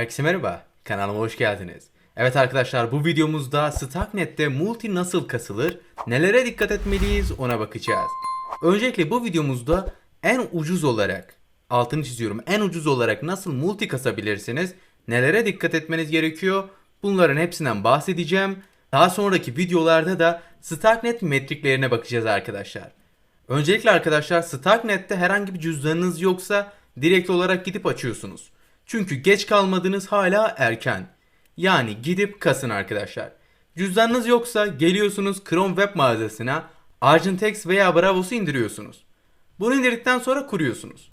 Herkese merhaba, kanalıma hoş geldiniz. Evet arkadaşlar bu videomuzda Starknet'te multi nasıl kasılır, nelere dikkat etmeliyiz ona bakacağız. Öncelikle bu videomuzda en ucuz olarak, altını çiziyorum, en ucuz olarak nasıl multi kasabilirsiniz, nelere dikkat etmeniz gerekiyor, bunların hepsinden bahsedeceğim. Daha sonraki videolarda da Starknet metriklerine bakacağız arkadaşlar. Öncelikle arkadaşlar Starknet'te herhangi bir cüzdanınız yoksa direkt olarak gidip açıyorsunuz. Çünkü geç kalmadınız hala erken. Yani gidip kasın arkadaşlar. Cüzdanınız yoksa geliyorsunuz Chrome web mağazasına Argentex veya Bravos'u indiriyorsunuz. Bunu indirdikten sonra kuruyorsunuz.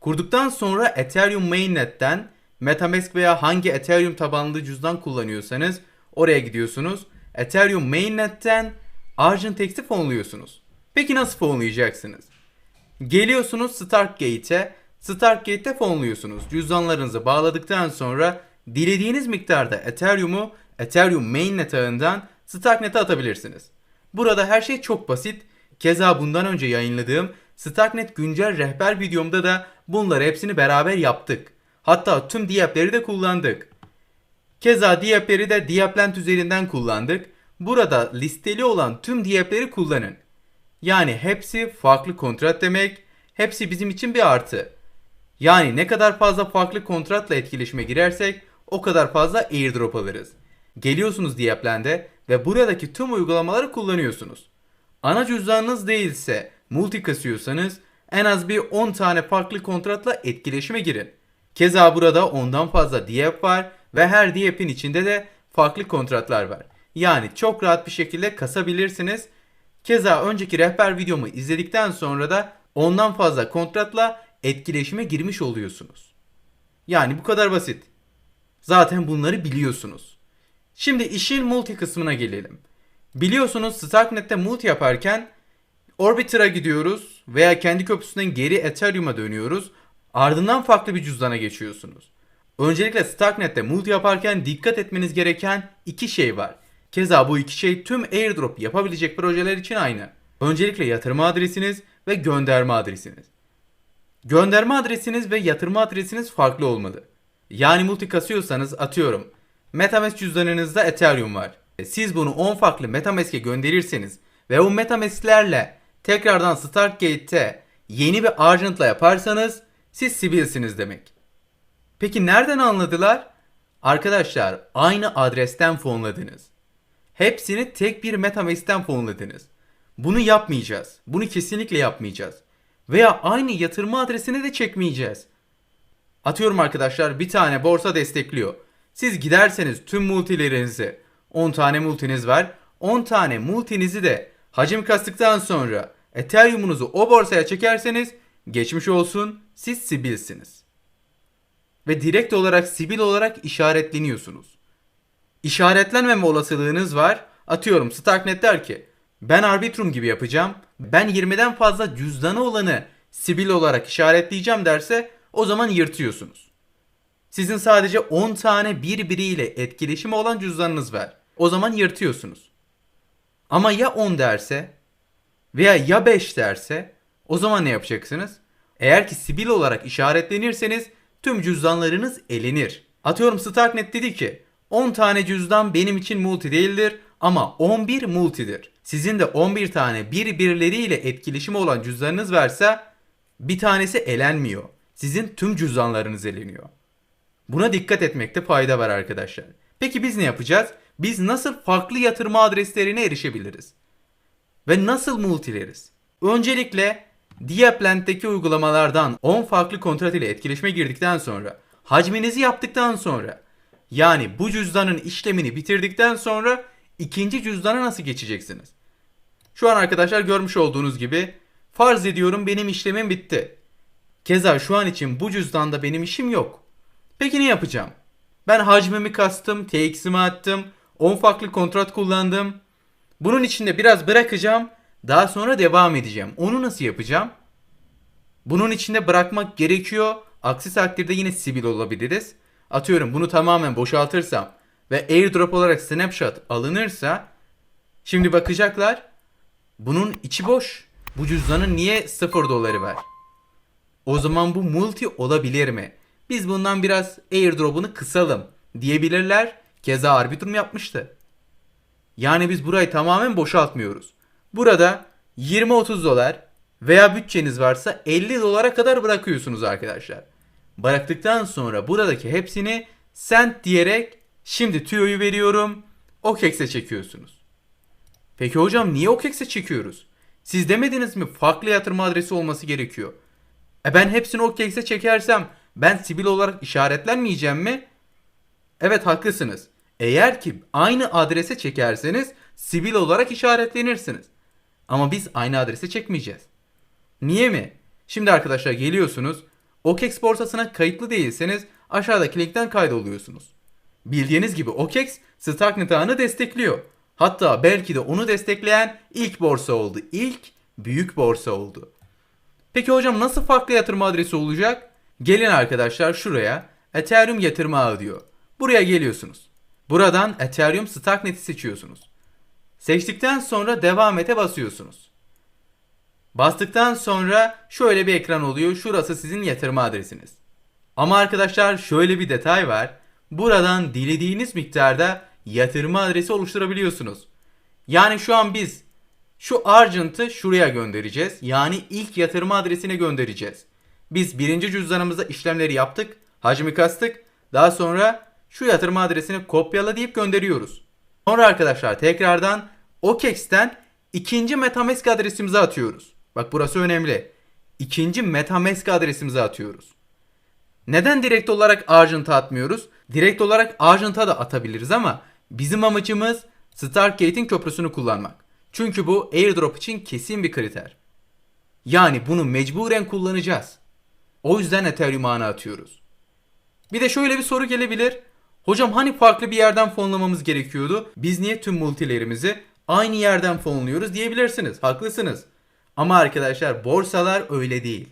Kurduktan sonra Ethereum Mainnet'ten Metamask veya hangi Ethereum tabanlı cüzdan kullanıyorsanız oraya gidiyorsunuz. Ethereum Mainnet'ten Argentex'i fonluyorsunuz. Peki nasıl fonlayacaksınız? Geliyorsunuz Stargate'e. Stargate'te fonluyorsunuz. Cüzdanlarınızı bağladıktan sonra dilediğiniz miktarda Ethereum'u Ethereum mainnet ağından Starknet'e atabilirsiniz. Burada her şey çok basit. Keza bundan önce yayınladığım Starknet güncel rehber videomda da bunları hepsini beraber yaptık. Hatta tüm diyapleri de kullandık. Keza diyapleri de Diaplent üzerinden kullandık. Burada listeli olan tüm diyapleri kullanın. Yani hepsi farklı kontrat demek. Hepsi bizim için bir artı. Yani ne kadar fazla farklı kontratla etkileşime girersek o kadar fazla airdrop alırız. Geliyorsunuz Diaplen'de ve buradaki tüm uygulamaları kullanıyorsunuz. Ana cüzdanınız değilse multi kasıyorsanız en az bir 10 tane farklı kontratla etkileşime girin. Keza burada ondan fazla diap var ve her diap'in içinde de farklı kontratlar var. Yani çok rahat bir şekilde kasabilirsiniz. Keza önceki rehber videomu izledikten sonra da ondan fazla kontratla etkileşime girmiş oluyorsunuz. Yani bu kadar basit. Zaten bunları biliyorsunuz. Şimdi işin multi kısmına gelelim. Biliyorsunuz Starknet'te multi yaparken Orbiter'a gidiyoruz veya kendi köprüsünden geri Ethereum'a dönüyoruz. Ardından farklı bir cüzdana geçiyorsunuz. Öncelikle Starknet'te multi yaparken dikkat etmeniz gereken iki şey var. Keza bu iki şey tüm airdrop yapabilecek projeler için aynı. Öncelikle yatırma adresiniz ve gönderme adresiniz. Gönderme adresiniz ve yatırma adresiniz farklı olmalı. Yani multi kasıyorsanız atıyorum. Metamask cüzdanınızda Ethereum var. Siz bunu 10 farklı Metamask'e gönderirseniz ve o Metamask'lerle tekrardan Stargate'te yeni bir Argent'la yaparsanız siz sibilsiniz demek. Peki nereden anladılar? Arkadaşlar aynı adresten fonladınız. Hepsini tek bir Metamask'ten fonladınız. Bunu yapmayacağız. Bunu kesinlikle yapmayacağız. Veya aynı yatırma adresini de çekmeyeceğiz. Atıyorum arkadaşlar bir tane borsa destekliyor. Siz giderseniz tüm multilerinizi 10 tane multiniz var. 10 tane multinizi de hacim kastıktan sonra Ethereum'unuzu o borsaya çekerseniz geçmiş olsun siz Sibil'siniz. Ve direkt olarak Sibil olarak işaretleniyorsunuz. İşaretlenmeme olasılığınız var. Atıyorum Starknet der ki ben Arbitrum gibi yapacağım. Ben 20'den fazla cüzdanı olanı Sibil olarak işaretleyeceğim derse o zaman yırtıyorsunuz. Sizin sadece 10 tane birbiriyle etkileşimi olan cüzdanınız var. O zaman yırtıyorsunuz. Ama ya 10 derse veya ya 5 derse o zaman ne yapacaksınız? Eğer ki Sibil olarak işaretlenirseniz tüm cüzdanlarınız elenir. Atıyorum Starknet dedi ki 10 tane cüzdan benim için multi değildir ama 11 multidir. Sizin de 11 tane birbirleriyle etkileşimi olan cüzdanınız varsa bir tanesi elenmiyor. Sizin tüm cüzdanlarınız eleniyor. Buna dikkat etmekte fayda var arkadaşlar. Peki biz ne yapacağız? Biz nasıl farklı yatırma adreslerine erişebiliriz? Ve nasıl multileriz? Öncelikle Diaplant'teki uygulamalardan 10 farklı kontrat ile etkileşime girdikten sonra hacminizi yaptıktan sonra yani bu cüzdanın işlemini bitirdikten sonra ikinci cüzdana nasıl geçeceksiniz? Şu an arkadaşlar görmüş olduğunuz gibi farz ediyorum benim işlemim bitti. Keza şu an için bu cüzdanda benim işim yok. Peki ne yapacağım? Ben hacmimi kastım, TX'imi attım, 10 farklı kontrat kullandım. Bunun içinde biraz bırakacağım, daha sonra devam edeceğim. Onu nasıl yapacağım? Bunun içinde bırakmak gerekiyor. Aksi takdirde yine sibil olabiliriz. Atıyorum bunu tamamen boşaltırsam ve airdrop olarak snapshot alınırsa şimdi bakacaklar bunun içi boş. Bu cüzdanın niye 0 doları var? O zaman bu multi olabilir mi? biz bundan biraz airdrop'unu kısalım diyebilirler. Keza Arbitrum yapmıştı. Yani biz burayı tamamen boşaltmıyoruz. Burada 20-30 dolar veya bütçeniz varsa 50 dolara kadar bırakıyorsunuz arkadaşlar. Bıraktıktan sonra buradaki hepsini sent diyerek şimdi tüyoyu veriyorum. OKEX'e çekiyorsunuz. Peki hocam niye OKEX'e çekiyoruz? Siz demediniz mi farklı yatırım adresi olması gerekiyor? E ben hepsini OKEX'e çekersem ben sivil olarak işaretlenmeyeceğim mi? Evet haklısınız. Eğer ki aynı adrese çekerseniz sivil olarak işaretlenirsiniz. Ama biz aynı adrese çekmeyeceğiz. Niye mi? Şimdi arkadaşlar geliyorsunuz. OKEX borsasına kayıtlı değilseniz aşağıdaki linkten kaydoluyorsunuz. Bildiğiniz gibi OKEX Starknet ağını destekliyor. Hatta belki de onu destekleyen ilk borsa oldu. İlk büyük borsa oldu. Peki hocam nasıl farklı yatırım adresi olacak? Gelin arkadaşlar şuraya Ethereum yatırım ağı diyor. Buraya geliyorsunuz. Buradan Ethereum Starknet'i seçiyorsunuz. Seçtikten sonra devam ete basıyorsunuz. Bastıktan sonra şöyle bir ekran oluyor. Şurası sizin yatırım adresiniz. Ama arkadaşlar şöyle bir detay var. Buradan dilediğiniz miktarda yatırım adresi oluşturabiliyorsunuz. Yani şu an biz şu Argent'ı şuraya göndereceğiz. Yani ilk yatırım adresine göndereceğiz. Biz birinci cüzdanımızda işlemleri yaptık. Hacmi kastık. Daha sonra şu yatırım adresini kopyala deyip gönderiyoruz. Sonra arkadaşlar tekrardan OKEX'ten ikinci Metamask adresimizi atıyoruz. Bak burası önemli. İkinci Metamask adresimizi atıyoruz. Neden direkt olarak Argent'a atmıyoruz? Direkt olarak Argent'a da atabiliriz ama bizim amacımız Stargate'in köprüsünü kullanmak. Çünkü bu airdrop için kesin bir kriter. Yani bunu mecburen kullanacağız. O yüzden Ethereum ağına atıyoruz. Bir de şöyle bir soru gelebilir. Hocam hani farklı bir yerden fonlamamız gerekiyordu? Biz niye tüm multilerimizi aynı yerden fonluyoruz diyebilirsiniz. Haklısınız. Ama arkadaşlar borsalar öyle değil.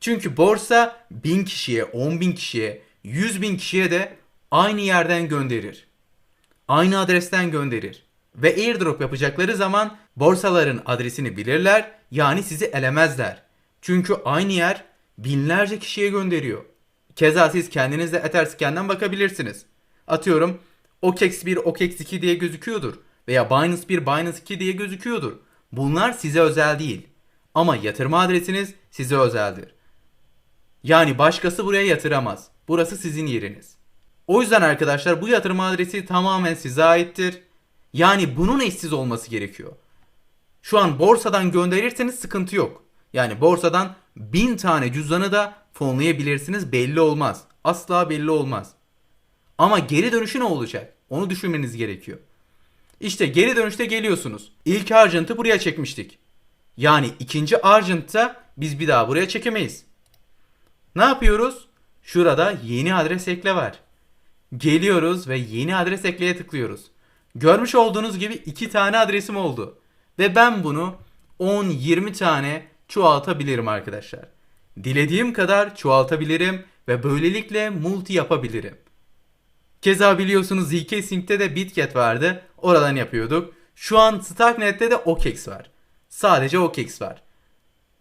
Çünkü borsa 1000 kişiye, 10 bin kişiye, 100 bin kişiye de aynı yerden gönderir. Aynı adresten gönderir. Ve airdrop yapacakları zaman borsaların adresini bilirler yani sizi elemezler. Çünkü aynı yer binlerce kişiye gönderiyor. Keza siz kendiniz de Etherscan'dan bakabilirsiniz. Atıyorum OKEX 1, OKEX 2 diye gözüküyordur. Veya Binance 1, Binance 2 diye gözüküyordur. Bunlar size özel değil. Ama yatırma adresiniz size özeldir. Yani başkası buraya yatıramaz. Burası sizin yeriniz. O yüzden arkadaşlar bu yatırım adresi tamamen size aittir. Yani bunun eşsiz olması gerekiyor. Şu an borsadan gönderirseniz sıkıntı yok. Yani borsadan bin tane cüzdanı da fonlayabilirsiniz belli olmaz. Asla belli olmaz. Ama geri dönüşü ne olacak? Onu düşünmeniz gerekiyor. İşte geri dönüşte geliyorsunuz. İlk Argent'ı buraya çekmiştik. Yani ikinci Argent'ta biz bir daha buraya çekemeyiz. Ne yapıyoruz? Şurada yeni adres ekle var. Geliyoruz ve yeni adres ekleye tıklıyoruz. Görmüş olduğunuz gibi iki tane adresim oldu. Ve ben bunu 10-20 tane çoğaltabilirim arkadaşlar. Dilediğim kadar çoğaltabilirim ve böylelikle multi yapabilirim. Keza biliyorsunuz ZK Sync'te de Bitget vardı. Oradan yapıyorduk. Şu an Starknet'te de OKEX var. Sadece OKEX var.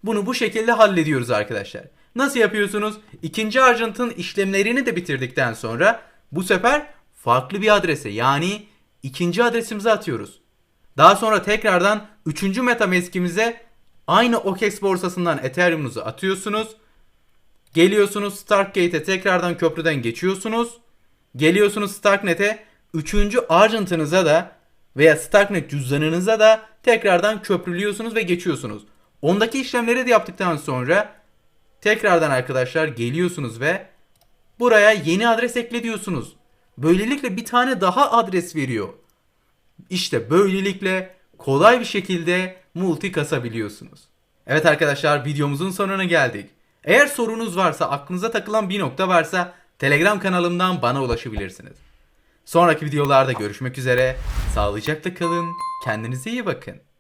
Bunu bu şekilde hallediyoruz arkadaşlar. Nasıl yapıyorsunuz? İkinci Argent'ın işlemlerini de bitirdikten sonra bu sefer farklı bir adrese yani ikinci adresimize atıyoruz. Daha sonra tekrardan üçüncü Metamask'imize aynı OKEX borsasından Ethereum'unuzu atıyorsunuz. Geliyorsunuz Stargate'e tekrardan köprüden geçiyorsunuz. Geliyorsunuz Starknet'e üçüncü Argent'ınıza da veya Starknet cüzdanınıza da tekrardan köprülüyorsunuz ve geçiyorsunuz. Ondaki işlemleri de yaptıktan sonra tekrardan arkadaşlar geliyorsunuz ve buraya yeni adres ekle diyorsunuz. Böylelikle bir tane daha adres veriyor. İşte böylelikle kolay bir şekilde multi kasabiliyorsunuz. Evet arkadaşlar videomuzun sonuna geldik. Eğer sorunuz varsa aklınıza takılan bir nokta varsa Telegram kanalımdan bana ulaşabilirsiniz. Sonraki videolarda görüşmek üzere. Sağlıcakla kalın. Kendinize iyi bakın.